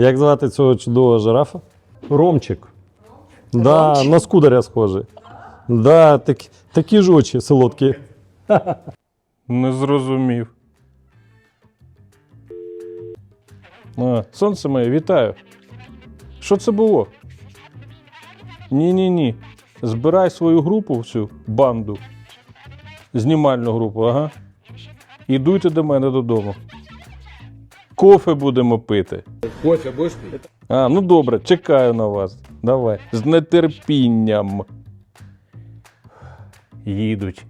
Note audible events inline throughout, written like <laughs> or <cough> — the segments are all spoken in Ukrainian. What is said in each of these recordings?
Як звати цього чудового жирафа? Ромчик. Да, на скударя схожий. Да, так, такі ж очі солодкі. Не зрозумів. А, сонце моє, вітаю. Що це було? Ні-ні-ні. Збирай свою групу всю банду. Знімальну групу, ага. І дуйте до мене додому. Кофе будемо пити. Кофе будешь пить? А, ну добре, чекаю на вас. Давай. З нетерпінням. Їдуть.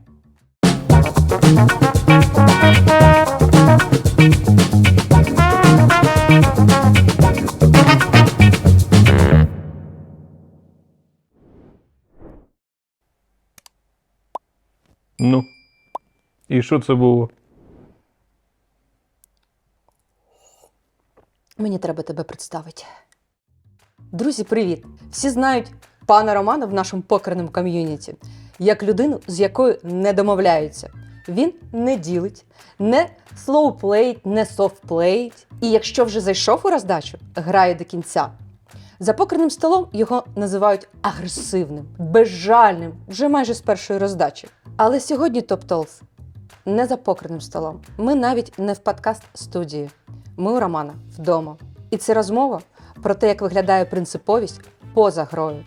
Ну. І що це було? Мені треба тебе представити. Друзі, привіт! Всі знають пана Романа в нашому покерному ком'юніті як людину, з якою не домовляються. Він не ділить, не слоуплеїть, не софтплеїть. І якщо вже зайшов у роздачу, грає до кінця. За покерним столом його називають агресивним, безжальним, вже майже з першої роздачі. Але сьогодні Топ Толс не за покерним столом. Ми навіть не в подкаст студії. Ми у Романа вдома. І це розмова про те, як виглядає принциповість поза грою.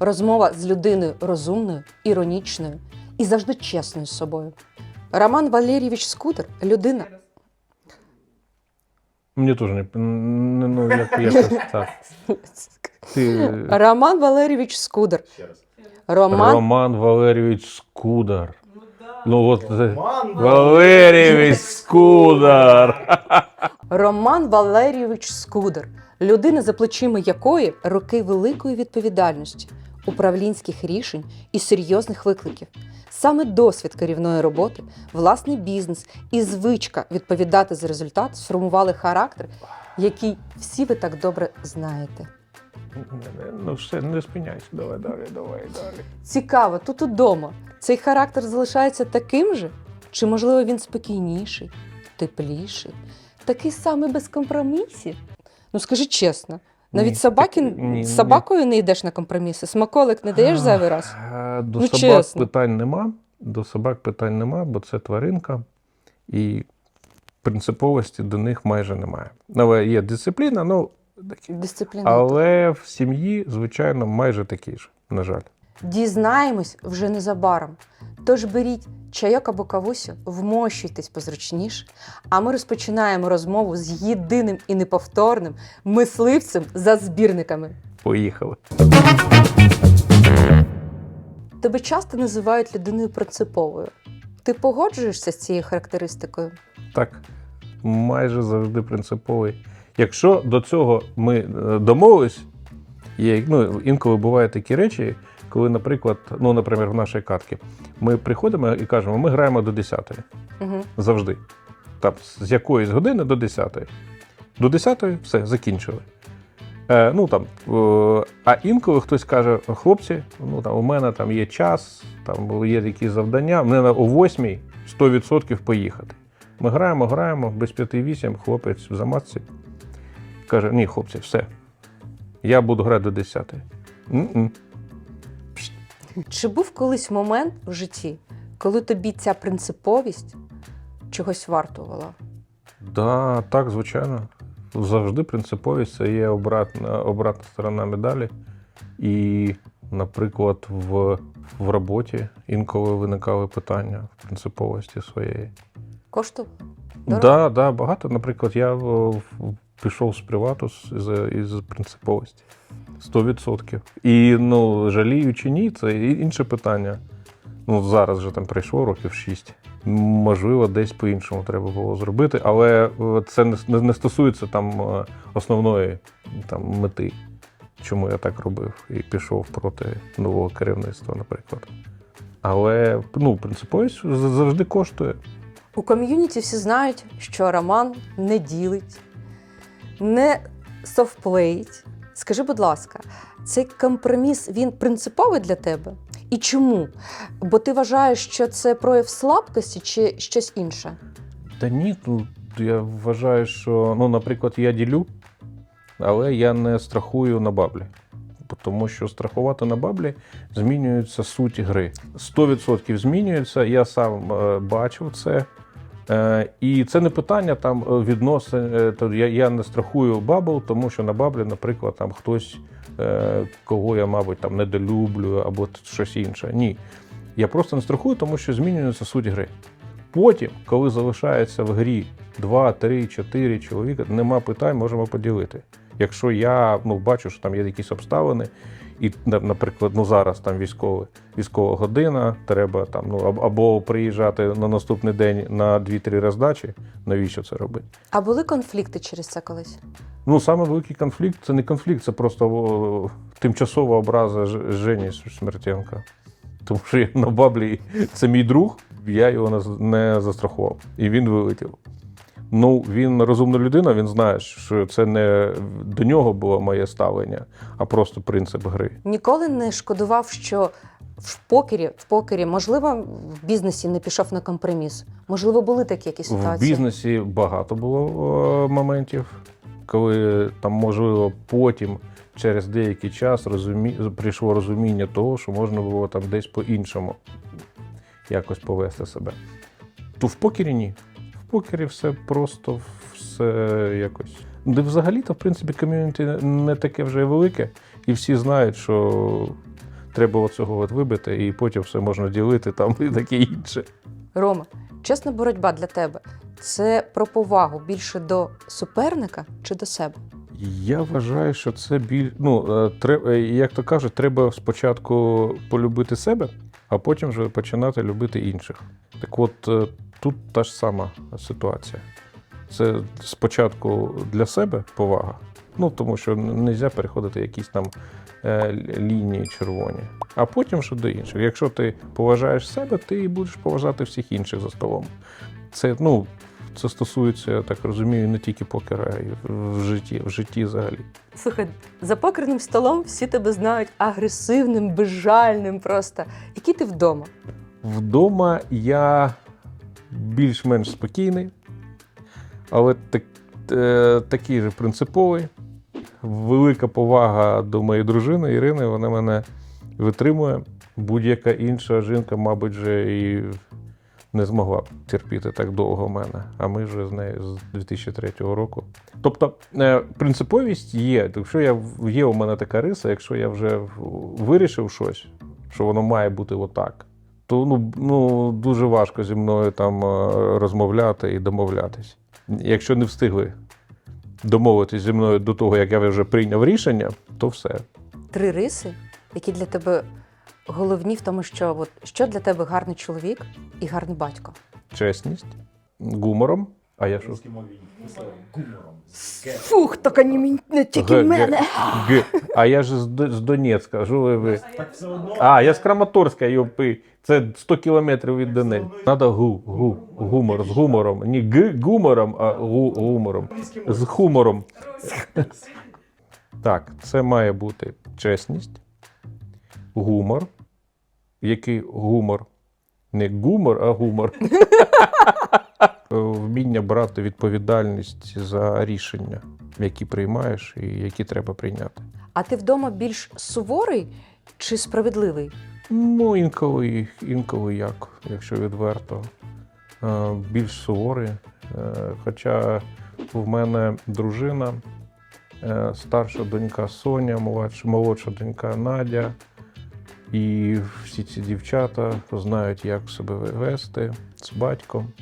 Розмова з людиною розумною, іронічною і завжди чесною з собою. Роман Валерійович Скутер людина. Мені теж не, не ну, як, якось <laughs> так. Ти... Роман Валерійович Скудер. Роман Роман Валерійович Скудар. Ну от це- Валерійович Скудар. Роман Валерійович Скудер, людина, за плечима якої роки великої відповідальності, управлінських рішень і серйозних викликів. Саме досвід керівної роботи, власний бізнес і звичка відповідати за результат сформували характер, який всі ви так добре знаєте. Ну все, не спиняйся. Давай далі, давай далі. Цікаво, тут удома цей характер залишається таким же? Чи, можливо, він спокійніший, тепліший, такий самий без компромісів? Ну скажи чесно, навіть Ні, собаки так- ні, з ні. собакою не йдеш на компроміси, смаколик не даєш зайвий раз. Е, До Ну, собак чесно. питань нема. До собак питань нема, бо це тваринка. І принциповості до них майже немає. Але є дисципліна, ну, Дисципліна. але в сім'ї, звичайно, майже такі ж, на жаль. Дізнаємось вже незабаром. Тож беріть чайок або кавусю, вмощуйтесь позручніше, а ми розпочинаємо розмову з єдиним і неповторним мисливцем за збірниками. Поїхали. Тебе часто називають людиною принциповою. Ти погоджуєшся з цією характеристикою? Так, майже завжди принциповий. Якщо до цього ми е, домовились, є, ну, інколи бувають такі речі, коли, наприклад, ну, наприклад, в нашій катці, ми приходимо і кажемо, ми граємо до 10 Угу. завжди. Там, з якоїсь години до 10. До 10 все, закінчили. Е, ну, там, е, а інколи хтось каже: хлопці, ну, там, у мене там є час, там є якісь завдання, мені треба о 8 100% поїхати. Ми граємо, граємо, без 5-8 хлопець в замазці. Каже: ні, хлопці, все. Я буду грати до 10. М-м. Чи був колись момент в житті, коли тобі ця принциповість чогось вартувала? Да, так, звичайно. Завжди принциповість це є обратна, обратна сторона медалі. І, наприклад, в, в роботі інколи виникали питання в принциповості своєї. Кошту? Так, да, да, багато. Наприклад, я пішов з привату з, із принциповості. 100%. І ну, жалію чи ні, це інше питання. Ну, зараз вже там пройшло років 6. Можливо, десь по-іншому треба було зробити, але е, це не, не- не стосується там е, основної там, мети, чому я так робив і пішов проти нового керівництва, наприклад. Але ну, принциповість завжди коштує. У ком'юніті всі знають, що Роман не ділить, не софтплеїть. Скажи, будь ласка, цей компроміс він принциповий для тебе? І чому? Бо ти вважаєш, що це прояв слабкості чи щось інше? Та ні, ну я вважаю, що, ну, наприклад, я ділю, але я не страхую на баблі. Тому що страхувати на баблі змінюється суть гри. 100% змінюється. Я сам е, бачив це. Е, і це не питання там е, відносин. е, я, я не страхую бабл, тому що на баблі, наприклад, там хтось, кого я, мабуть, там недолюблю або щось інше. Ні. Я просто не страхую, тому що змінюється суть гри. Потім, коли залишається в грі 2, 3, 4 чоловіка, нема питань, можемо поділити. Якщо я ну, бачу, що там є якісь обставини, і, наприклад, ну зараз там військовий, військова година, треба там ну аб- або приїжджати на наступний день на 2-3 роздачі, навіщо це робити? А були конфлікти через це колись? Ну, саме великий конфлікт це не конфлікт, це просто о, тимчасова образа Жені Смертенка. Тому що я на баблі це мій друг, я його не застрахував. І він вилетів. Ну, він розумна людина, він знає, що це не до нього було моє ставлення, а просто принцип гри. Ніколи не шкодував, що в покері, в покері, можливо, в бізнесі не пішов на компроміс. Можливо, були такі якісь В бізнесі багато було е, моментів, коли там, можливо, потім через деякий час розумі... прийшло розуміння того, що можна було там десь по-іншому якось повести себе. То в покері ні. Покері все просто все якось. Де взагалі-то, в принципі, ком'юніті не таке вже велике, і всі знають, що треба оцього от вибити, і потім все можна ділити там і таке інше. Рома, чесна боротьба для тебе це про повагу більше до суперника чи до себе? Я вважаю, що це біль. Ну, е, тре- е, як то кажуть, треба спочатку полюбити себе, а потім вже починати любити інших. Так от е, тут та ж сама ситуація. Це спочатку для себе повага. Ну, тому що не можна переходити якісь там е, лінії червоні. А потім вже до інших. Якщо ти поважаєш себе, ти і будеш поважати всіх інших за столом. Це, ну, це стосується, я так розумію, не тільки покера, а в житті, в житті взагалі. Слухай, за покерним столом всі тебе знають агресивним, безжальним просто. Який ти вдома? Вдома я більш-менш спокійний, але так, е, такий же принциповий. Велика повага до моєї дружини Ірини, вона мене витримує. Будь-яка інша жінка, мабуть, вже і не змогла б терпіти так довго мене. А ми вже з нею з 2003 року. Тобто е, принциповість є. Якщо я є у мене така риса, якщо я вже вирішив щось, що воно має бути отак, то ну, ну дуже важко зі мною там е, розмовляти і домовлятись. Якщо не встигли домовитись зі мною до того, як я вже прийняв рішення, то все. Три риси, які для тебе головні в тому, що от, що для тебе гарний чоловік і гарний батько. Чесність, гумором. А я що? Фух, так не, не Г, Г, Г. А я ж з, Д- з Донецька. Що ви- ви? А, я з Краматорська, йопи. Це 100 кілометрів від Донецька. Надо гу, гу, гумор, з гумором. Не г гумором, а гу гумором. З хумором. Так, це має бути чесність, гумор. Який гумор? Не гумор, а гумор. <laughs> Вміння брати відповідальність за рішення, які приймаєш і які треба прийняти. А ти вдома більш суворий чи справедливий? Ну, інколи, інколи як, якщо відверто. Е, Більш суворий. Е, Хоча в мене дружина, е, старша донька Соня, молодша, молодша донька Надя. І всі ці дівчата знають, як себе вести з батьком,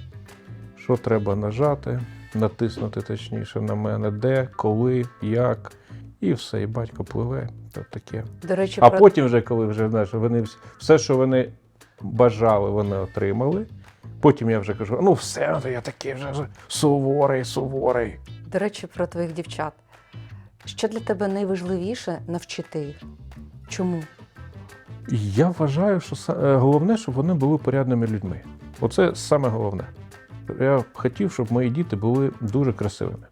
що треба нажати, натиснути точніше на мене, де, коли, як. І все, і батько пливе. То таке. До речі, А про потім, вже, коли вже знаєш, вони вс- все, що вони бажали, вони отримали. Потім я вже кажу: ну все, я такий вже суворий, суворий. до речі, про твоїх дівчат. Що для тебе найважливіше навчити їх? Чому? І Я вважаю, що е, головне, щоб вони були порядними людьми. Оце саме головне. Я хотів, щоб мої діти були дуже красивими.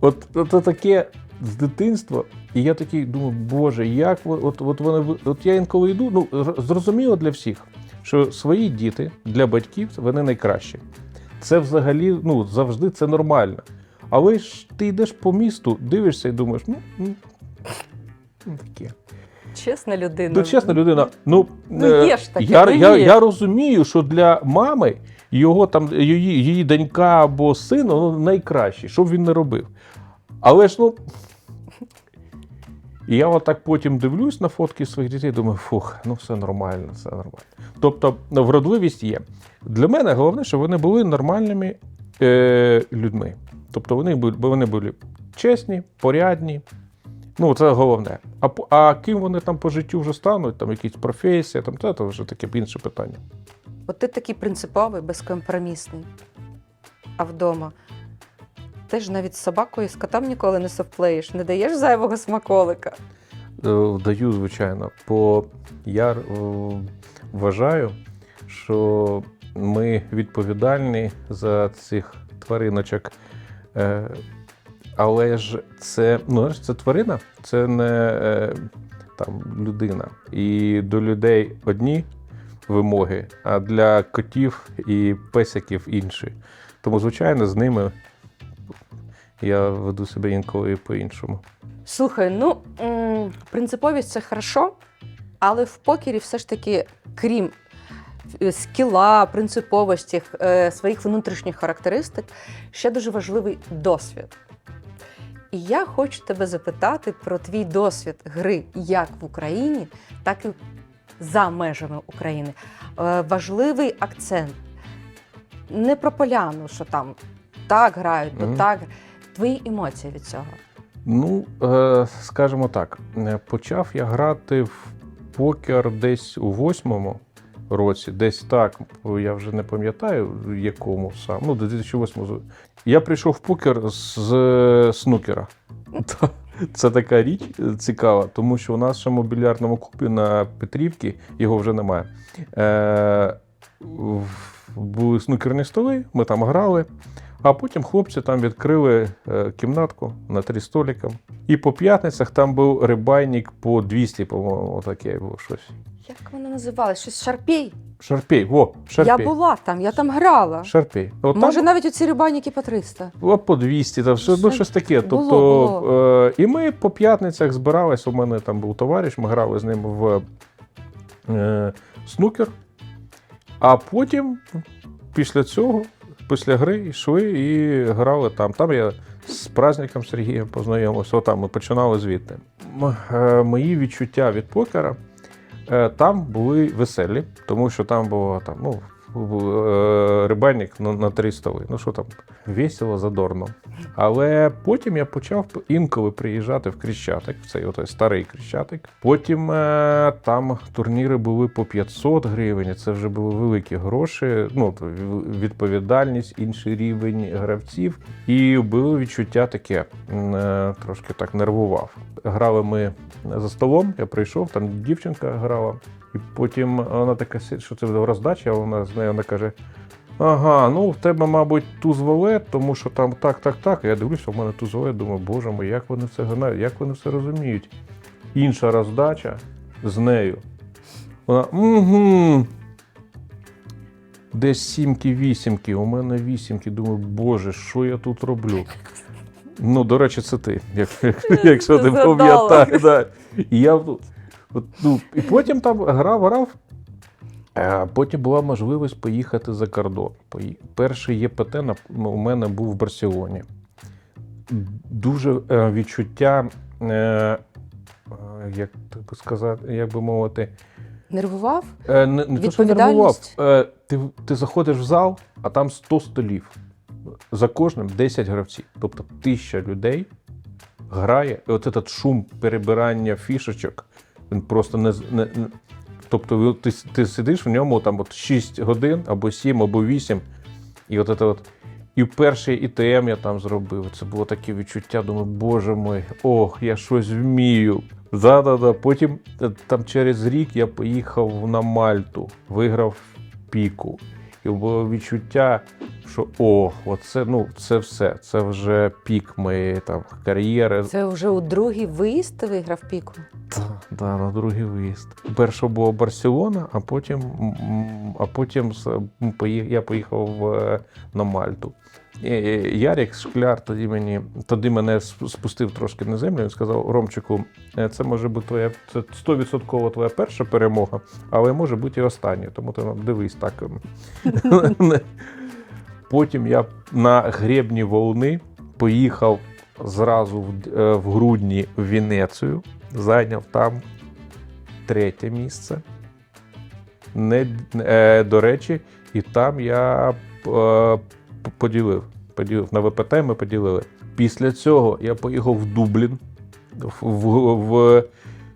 От це таке з дитинства, і я такий думаю, Боже, як ви- от, от вони от я інколи йду, ну зрозуміло для всіх, що свої діти для батьків вони найкращі. Це взагалі ну, завжди це нормально. Але ж ти йдеш по місту, дивишся і думаєш, ну, ну таке. Чесна людина. Ну, чесна людина, ну, Ну, е, є ж таке, я, ну, я, я розумію, що для мами його там, її, її донька або син ну, найкращий, що б він не робив. Але ж ну. І я отак потім дивлюсь на фотки своїх дітей, думаю, фух, ну все нормально, все нормально. Тобто, ну, вродливість є. Для мене головне, щоб вони були нормальними е, людьми. Тобто вони були, вони були чесні, порядні. Ну, це головне. А, а ким вони там по життю вже стануть, там якісь професія, там це, то вже таке інше питання. От ти такий принциповий, безкомпромісний. А вдома теж навіть з собакою, з котом ніколи не совплеєш, не даєш зайвого смаколика. Е, Даю, звичайно, бо я е, вважаю, що ми відповідальні за цих твариночок. Але ж це, ну, це тварина, це не е, там, людина. І до людей одні вимоги, а для котів і песиків інші. Тому, звичайно, з ними я веду себе інколи по-іншому. Слухай, ну принциповість це хорошо, але в покері все ж таки, крім е, скіла, принциповості, е, своїх внутрішніх характеристик, ще дуже важливий досвід. І я хочу тебе запитати про твій досвід гри як в Україні, так і за межами України. Е, Важливий акцент. Не про поляну, що там так грають, то так. Твої емоції від цього. Ну, е, скажімо так, е, почав я грати в покер десь у восьмому році, десь так, я вже не пам'ятаю, якому сам. Ну, до 2008 Я прийшов в покер з е, снукера. <laughs> Це така річ е, цікава, тому що у нас ще в мобільярному клубі на Петрівці його вже немає. Е, були снукерні столи, ми там грали. А потім хлопці там відкрили е, кімнатку на три століка. І по п'ятницях там був рибайник по 200, по-моєму, таке було щось. Як воно називалось? Щось Шарпей? Шарпей, во, шарпей. Я була там, я там грала. Шарпей. От Може, там навіть оці рибальники по 300. було по 200, там все, ну, Щось щось таке. було, Тобто, було. Е, і ми по п'ятницях збирались. У мене там був товариш, ми грали з ним в е, снукер. А потім, після цього, після гри, йшли і грали там. Там я з праздником Сергієм познайомився. Отам ми починали звідти. Е, Мої відчуття від покера е, там були веселі, тому що там було там, ну, рибальник на, три столи. Ну що там, весело, задорно. Але потім я почав інколи приїжджати в Крещатик, в цей отой старий Крещатик. Потім е, там турніри були по 500 гривень. Це вже були великі гроші. Ну відповідальність, інший рівень гравців. І було відчуття таке, е, трошки так нервував. Грали ми за столом. Я прийшов, там дівчинка грала. І потім вона така, що це роздача, вона з нею вона каже: Ага, ну в тебе, мабуть, туз валет, тому що там так, так, так. Я дивлюся, в мене туз валет, думаю, боже мой, як вони це знають, як вони все розуміють. Інша роздача з нею. Вона угу. Десь сімки, вісімки, у мене вісімки. Думаю, боже, що я тут роблю? Ну, до речі, це ти, якщо ти пам'ятаєш. І я от, от, ну, і потім там грав, грав. Потім була можливість поїхати за кордон. Перший ЄПТ у мене був в Барселоні. Дуже е, відчуття, е, е, як би сказати, як би мовити, Нервував? е, не, не те, що нервував. Е, ти, ти заходиш в зал, а там 100 столів. За кожним 10 гравців. Тобто тисяча людей грає, і от этот шум перебирання фішечок, він просто не. не, тобто ти, ти сидиш в ньому там от 6 годин, або 7, або 8, і от це от. І перший ІТМ я там зробив. Це було таке відчуття. Думаю, боже мой, ох, я щось вмію. Да-да-да. Потім е, там через рік я поїхав на Мальту, виграв піку. І було відчуття, що о, оце, ну, це все. Це вже пік моєї там кар'єри. Це вже у другий виїзд ти виграв піку. Да, да, на другий виїзд. Перше було Барселона, а потім, а потім я поїхав е, на Мальту. Ярік Шкляр тоді мені тоді мене спустив трошки на землю. Він сказав: Ромчику, е, це може бути твоя це 100% твоя перша перемога, але може бути і остання. Тому ти ну, дивись так. <laughs> <laughs> Потім я на гребні волни поїхав зразу в, е, в грудні в Венецію, зайняв там третє місце. Не, е, до речі, і там я е, поділив. поділив. На ВПТ ми поділили. Після цього я поїхав в Дублін в, в,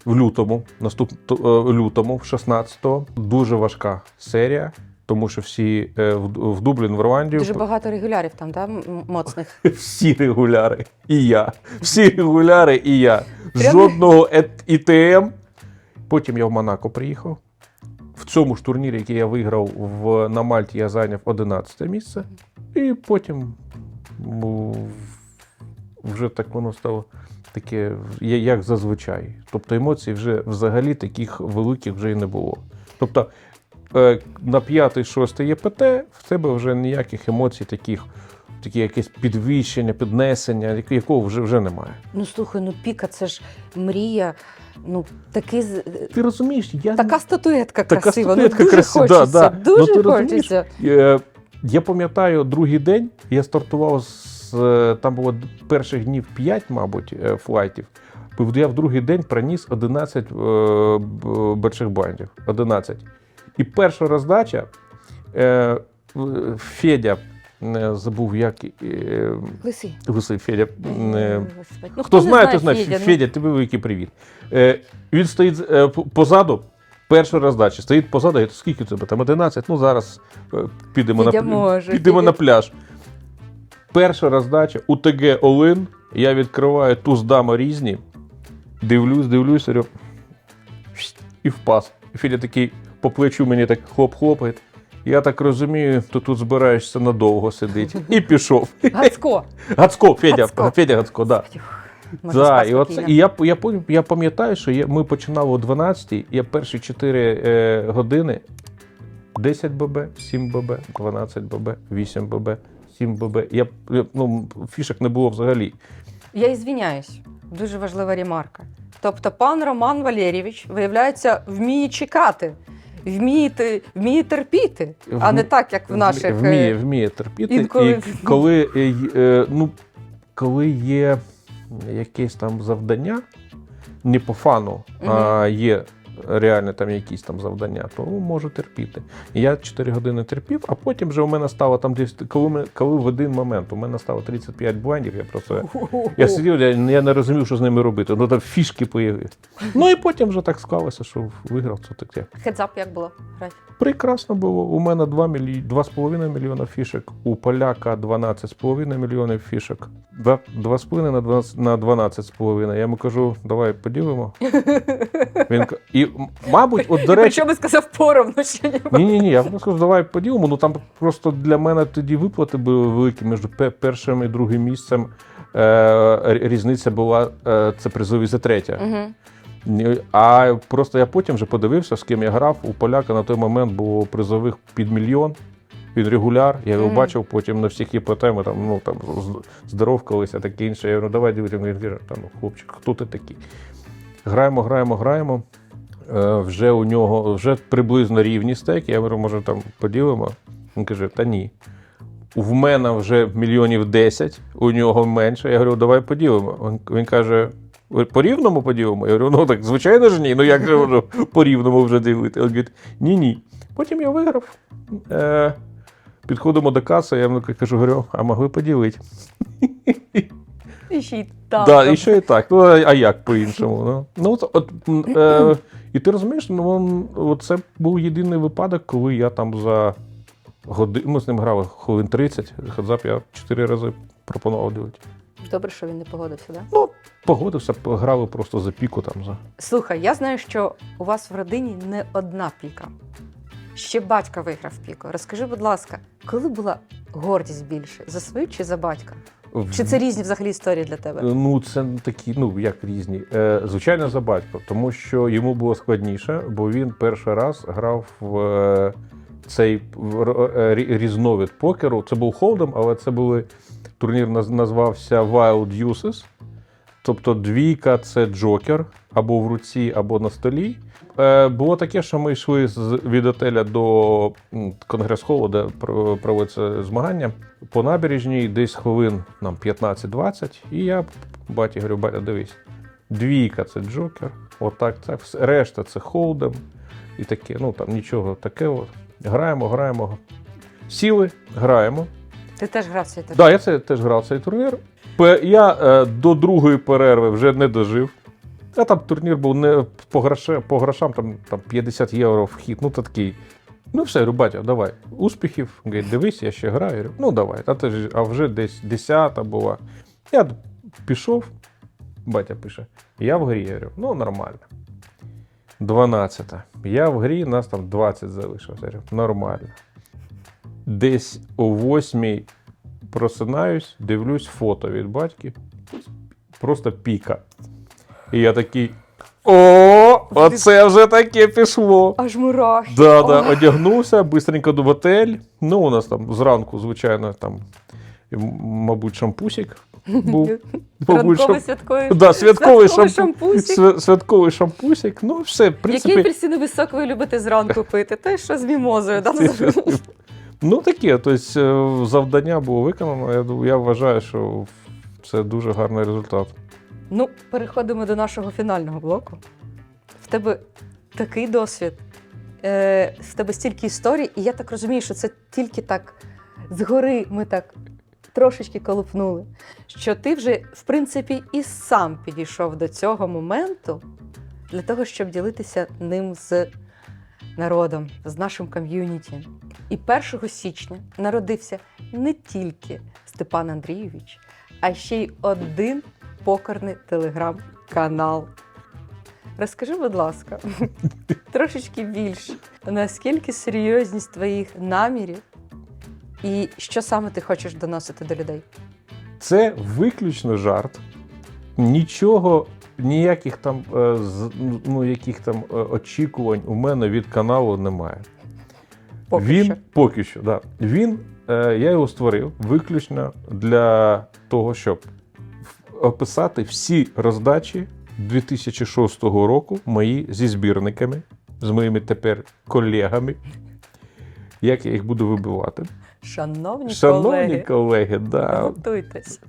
в, лютому, наступ, е, лютому, в 16-го. Дуже важка серія, тому що всі е, в, в Дублін, в Руанді. Дуже багато регулярів там, да, моцних. <laughs> Всі регуляри. І я. Всі регуляри і я. Жодного ІТМ. Потім я в Монако приїхав. В цьому ж турнірі, який я виграв в, на Мальті, я зайняв 11 місце. І потім вже так воно стало таке, як зазвичай. Тобто емоцій вже взагалі таких великих вже і не було. Тобто е, на п'ятий, шостий ЄПТ в тебе вже ніяких емоцій таких, такі якесь підвищення, піднесення, якого вже, вже немає. Ну слухай, ну піка, це ж мрія. Ну, такий, Ти розумієш, я така статуетка Така красива. статуетка ну, дуже красива, хочеться, да, да. Ну, ти хочеться. Е, Я пам'ятаю, другий день я стартував з е, там було перших днів 5, мабуть, е, флайтів. Я в другий день приніс 11 е, б- больших бандів. 11. І перша роздача е, Федя е, забув, як е, Лисий. Лисий Федя. е, Ну, Хто, знає, не то знає. Федя, ну. Федя, тобі великий привіт. Він стоїть позаду, перша роздача, стоїть позаду, я скільки тебе? Там 11, ну зараз підемо, Федя на, може, підемо Федя- на пляж. Перша роздача, УТГ Олин, я відкриваю туз дама різні, дивлюсь, дивлюсь, говорю, і впас. І Федя такий по плечу мені так хлоп-хлопає. Я так розумію, то тут збираєшся надовго сидіти. І пішов. Гацько. Гацько, Федя, Гацько. Федя Гацько, да. Можна Да, і, от, і я, я, я пам'ятаю, що я, ми починали о 12 я перші 4 е, години 10 ББ, 7 ББ, 12 ББ, 8 ББ, 7 ББ. Я, я, ну, фішок не було взагалі. Я ізвиняюсь. Дуже важлива ремарка. Тобто, пан Роман Валерійович, виявляється, вміє чекати, вміє, вміє терпіти, а не так, як в наших. Вміє, е, вміє терпіти. інколи- І коли, е, е, ну, коли є якесь там завдання, не по фану, а є реально там якісь там завдання, то можу терпіти. І я 4 години терпів, а потім вже у мене стало там десь, коли, ми, коли в один момент у мене стало 35 блайндів, я просто. Я сидів, я, я не розумів, що з ними робити. Ну там фішки появились. Ну і потім вже так склалося, що виграв це таке. Хедзап як було грати? Прекрасно було. У мене 2 мілі... 2,5 мільйона фішок, у поляка 12,5 мільйонів фішок. Да, 2,5 на 12 на 12,5. Я йому кажу, давай поділимо. <laughs> Він і, мабуть, от до речі, причому сказав поровну, що ні. ні, ні, ні, я просто сказав, давай поділимо. Ну там просто для мене тоді виплати були великі між першим і другим місцем. Е, різниця була е, це призові за третє. Угу. А просто я потім вже подивився, з ким я грав. У поляка на той момент було призових під мільйон. Він регуляр, я його Мгм. бачив потім на всіх ЄПТ, ми там, ну, там здоровкалися, таке інше. Я говорю, давай дивитися. Він каже, ну, хлопчик, хто ти такий? Граємо, граємо, граємо. Е, вже у нього вже приблизно рівні стеки. Я говорю, може там поділимо. Він каже, та ні. В мене вже мільйонів 10, у нього менше. Я говорю, давай поділимо. Він, каже: по рівному поділимо? Я говорю, ну так, звичайно ж ні. Ну як же можу по рівному вже ділити? Він говорить, ні, ні. Потім я виграв. Е, підходимо до каси, я кажу, говорю, а могли поділити. І ще й так. Да, і ще і так. Ну, а як по-іншому? Ну, ну от, от, е, і ти розумієш, ну, це був єдиний випадок, коли я там за годину, ми з ним грали хвилин 30, хедзап я чотири рази пропонував ділити. Добре, що він не погодився, да? Ну, погодився, грали просто за піку там за. Слухай, я знаю, що у вас в родині не одна піка. Ще батька виграв піку. Розкажи, будь ласка, коли була гордість більше? За свою чи за батька? Чи це різні взагалі історії для тебе? Ну, це такі, ну як різні. Е, звичайно, за батько, тому що йому було складніше, бо він перший раз грав в е, цей е, рі- різновид покеру. Це був холдем, але це були турнір наз- назвався Wild Uses. Тобто двійка це джокер або в руці, або на столі. Е, було таке, що ми йшли з, від отеля до конгрес-холу, де про- проводяться змагання, по набережній десь хвилин нам 15-20. І я баті говорю, батя, дивись, двійка це джокер, отак, це решта це холдем. І таке, ну там нічого таке. От. Граємо, граємо. Сіли, граємо. Ти теж грав цей Так, да, я це теж грав цей турнір. Я е, до другої перерви вже не дожив. А там турнір був не по, гроше, по грошам, там, там 50 євро вхід. Ну, то такий. Ну, все, говорю, батя, давай. Успіхів. Говорить, дивись, я ще граю. Говорю, ну давай. А, ти ж, а вже десь 10 була. Я пішов, батя пише, я в грі. Я говорю, ну нормально. 12. Я в грі, нас там 20 залишилося. Говорю, нормально. Десь о 8 просинаюсь, дивлюсь фото від батьки. Просто піка. І я такий. О, оце вже таке пішло. Аж мурах. Да, да, одягнувся, бистренько до готель. Ну, у нас там зранку, звичайно, там, мабуть, шампусик був. Ранковий святковий. Да, святковий, святковий шампу... шампусик. свя- святковий шампусик. Ну, все, в Який принципі. апельсиновий сок ви любите зранку пити? Те, що з мімозою. Да? Ну, таке, тобто е, завдання було виконано. Я, я вважаю, що це дуже гарний результат. Ну, переходимо до нашого фінального блоку. В тебе такий досвід, е, в тебе стільки історій, і я так розумію, що це тільки так згори ми так трошечки колупнули. Що ти вже, в принципі, і сам підійшов до цього моменту для того, щоб ділитися ним з народом, з нашим ком'юніті. І 1 січня народився не тільки Степан Андрійович, а ще й один покорний телеграм-канал. Розкажи, будь ласка, <laughs> трошечки більше, наскільки серйозність твоїх намірів і що саме ти хочеш доносити до людей? Це виключно жарт. Нічого, ніяких там, е, ну, яких там е, очікувань у мене від каналу немає. Поки він що. поки що, да. Він, е, я його створив виключно для того, щоб описати всі роздачі 2006 року мої зі збірниками, з моїми тепер колегами. Як я їх буду вибивати. Шановні, Шановні колеги, колеги, да. готуйтесь.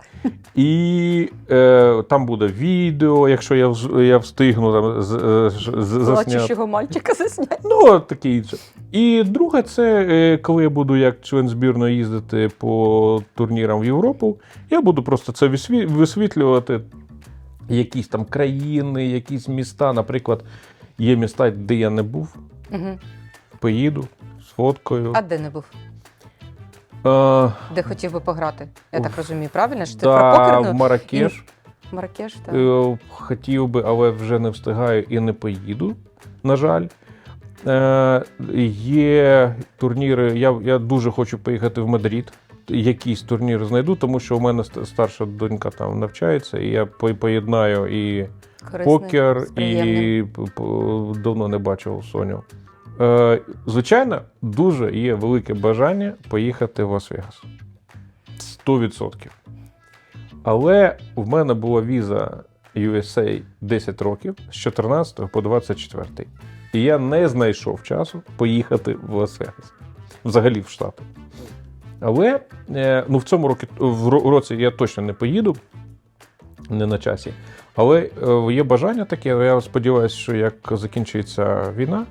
І е, там буде відео, якщо я, вз- я встигну там, з, з, з, засняти. Плачущого мальчика засняти. Ну, таке інше. І друге, це е, коли я буду як член збірної їздити по турнірам в Європу, я буду просто це висві- висвітлювати. Якісь там країни, якісь міста. Наприклад, є міста, де я не був, Угу. поїду з фоткою. А де не був? Е, Де хотів би пограти? Я так розумію, правильно? Що ти да, про в покерну? Маракеш. Маракеш, так. Е, Хотів би, але вже не встигаю і не поїду, на жаль. Е, Є турніри. Я, я дуже хочу поїхати в Мадрид. Якийсь турнір знайду, тому що у мене старша донька там навчається, і я поєднаю і Корисний, покер, і давно не бачив Соню. Е, звичайно, дуже є велике бажання поїхати в Лас-Вегас. 100%. Але в мене була віза USA 10 років з 14 по 24. І я не знайшов часу поїхати в Лас-Вегас. Взагалі в Штати. Але е, ну, в цьому році, в році я точно не поїду, не на часі. Але е, є бажання таке. Я сподіваюся, що як закінчиться війна,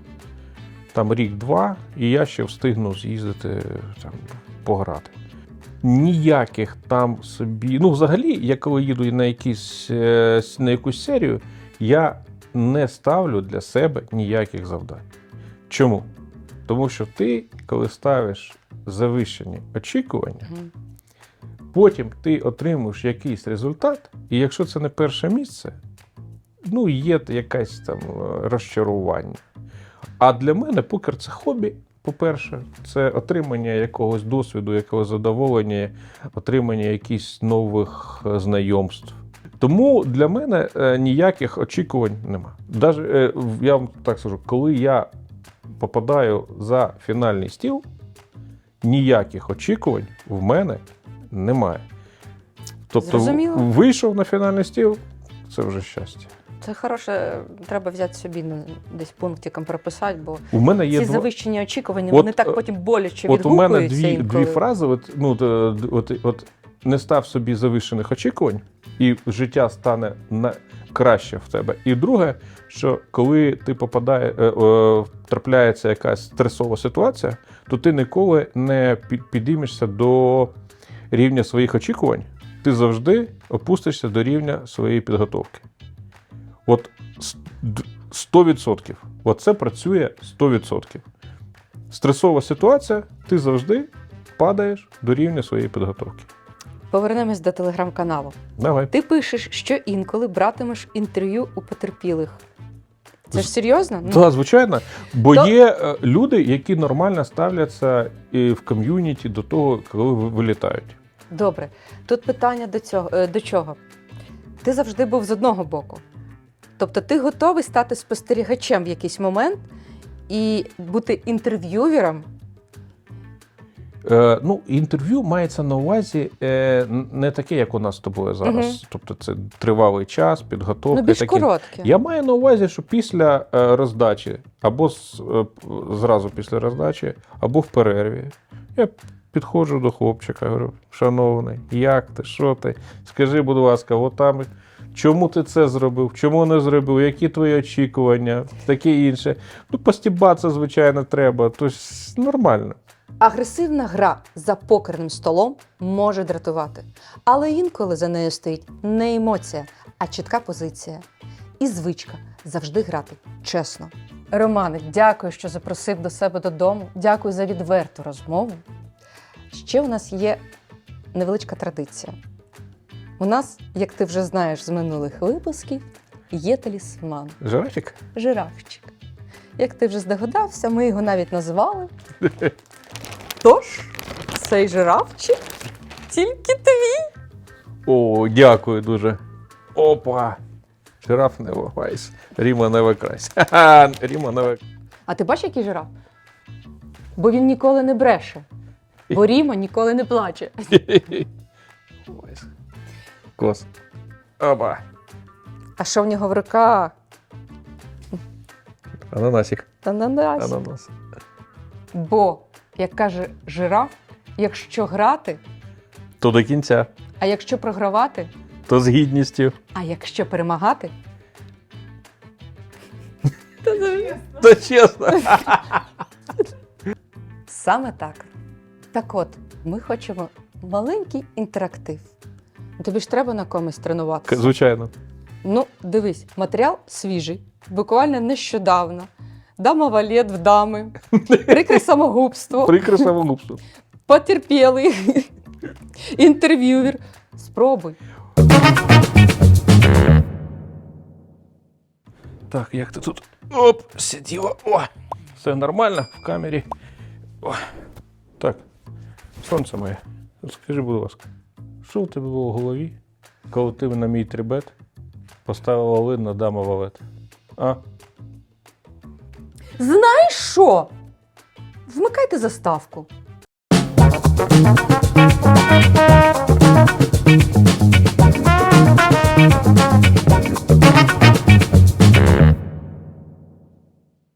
там рік-два, і я ще встигну з'їздити там, пограти. Ніяких там собі. Ну, взагалі, я коли їду на, якісь, е, на якусь серію, я не ставлю для себе ніяких завдань. Чому? Тому що ти, коли ставиш завищені очікування, потім ти отримуєш якийсь результат, і якщо це не перше місце, ну, є якесь там е, розчарування. А для мене покер це хобі. По-перше, це отримання якогось досвіду, якогось задоволення, отримання якихось нових е, знайомств. Тому для мене е, ніяких очікувань нема. Даже, е, я вам так скажу, коли я попадаю за фінальний стіл, ніяких очікувань в мене немає. Тобто, Зрозуміло. вийшов на фінальний стіл, це вже щастя. Це хороше, треба взяти собі на десь пунктиком прописати, бо У мене є ці два... завищені очікування, От, вони так е, потім боляче От у мене дві, інколи. дві фрази. От, ну, от, е, от, от не став собі завищених очікувань, і життя стане на краще в тебе. І друге, що коли ти попадає, е, е, трапляється якась стресова ситуація, то ти ніколи не підіймешся до рівня своїх очікувань. Ти завжди опустишся до рівня своєї підготовки. От 100%. От це працює 100%. Стресова ситуація, ти завжди падаєш до рівня своєї підготовки. Повернемось до телеграм-каналу. Давай. Ти пишеш, що інколи братимеш інтерв'ю у потерпілих. Це ж серйозно? Ну, Так, звичайно. Бо То- є е, люди, які нормально ставляться і в ком'юніті до того, коли вилітають. Добре. Тут питання до цього е, до чого? Ти завжди був з одного боку. Тобто ти готовий стати спостерігачем в якийсь момент і бути інтерв'ювером. Е, ну, інтерв'ю мається на увазі е, не таке, як у нас з тобою зараз. Мгм. Тобто це тривалий час, підготовка. ну, більш і таке. коротке. Я маю на увазі, що після е, роздачі, або з, е, зразу після роздачі, або в перерві, я підходжу до хлопчика, говорю, шановний, як ти, що ти? Скажи, будь ласка, от там, чому ти це зробив, чому не зробив, які твої очікування, таке інше. Ну, постібатися, звичайно, треба. Тобто нормально. Агресивна гра за покерним столом може дратувати, але інколи за нею стоїть не емоція, а чітка позиція. І звичка завжди грати чесно. Романе, дякую, що запросив до себе додому. Дякую за відверту розмову. Ще у нас є невеличка традиція. У нас, як ти вже знаєш з минулих випусків, є талісман Жирафік? жирафчик. Як ти вже здогадався, ми його навіть назвали. <laughs> Тож, цей жирафчик тільки твій. О, дякую дуже. Опа! Жираф не вагайся. Ріма не викрась. Ха-ха, <laughs> Ріма не викрась. А ти бачиш, який жираф? Бо він ніколи не бреше. Бо <laughs> Ріма ніколи не плаче. Клас. Опа. А що в нього в руках? Ананасик. Та надасть. Ананас. Бо, як каже жираф, якщо грати, То до кінця. а якщо програвати, То з гідністю. а якщо перемагати. То чесно. Саме так. Так от, ми хочемо маленький інтерактив. Тобі ж треба на комусь тренуватися. Звичайно. Ну, дивись, матеріал свіжий, буквально нещодавно. Дама валет в дами, прикре <laughs> самогубство, Прикре самогубство. потерпілий, інтерв'ювер. Спробуй. Так, як ти тут? Оп, сиділа. О! Все нормально в камері. О. Так. Сонце моє. Скажи, будь ласка, що у тебе було в голові, коли ти на мій трибет поставила лин на дама валет? А? Знаєш що? Вмикайте заставку.